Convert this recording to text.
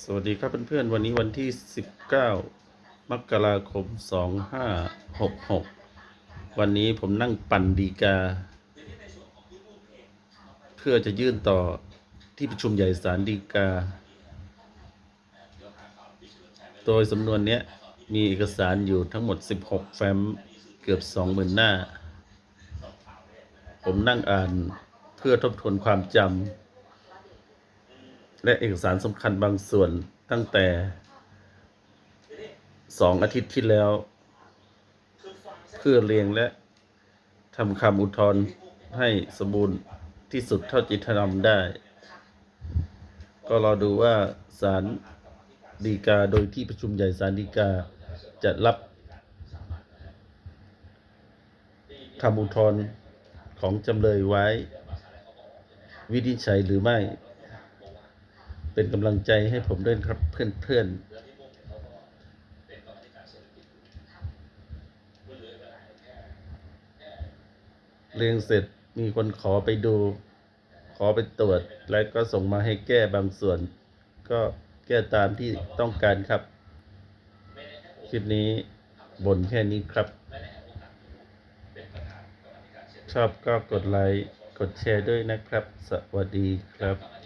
สวัสดีครับเพื่อนๆวันนี้วันที่ 19 มกราคม 2566 วันนี้ผมนั่งปั่นดีกา เพื่อจะยื่นต่อที่ประชุมใหญ่ศาลดีกา โดยสำนวนนี้มีเอกสารอยู่ทั้งหมด 16 แฟ้มเกือบ 20,000 หน้า ผมนั่งอ่านเพื่อทบทวนความจำ และเอกสารสำคัญบางส่วนตั้งแต่สองอาทิตย์ที่แล้ว เพื่อเรียงและทำคำอุทธรณ์ให้สมบูรณ์ที่สุดเท่าที่จะทำได้ ก็รอดูว่าศาลฎีกาโดยที่ประชุมใหญ่ศาลฎีกาจะรับคำอุทธรณ์ของจำเลยไว้ วินิจฉัยหรือไม่ เป็นกำลังใจให้ผมด้วยครับเพื่อนๆเรียงเสร็จมีคนขอไปดู ขอไปตรวจ แล้วก็ส่งมาให้แก้บางส่วน ก็แก้ตามที่ต้องการครับ คลิปนี้บ่นแค่นี้ครับ ชอบก็กดไลค์ กดแชร์ด้วยนะครับ สวัสดีครับ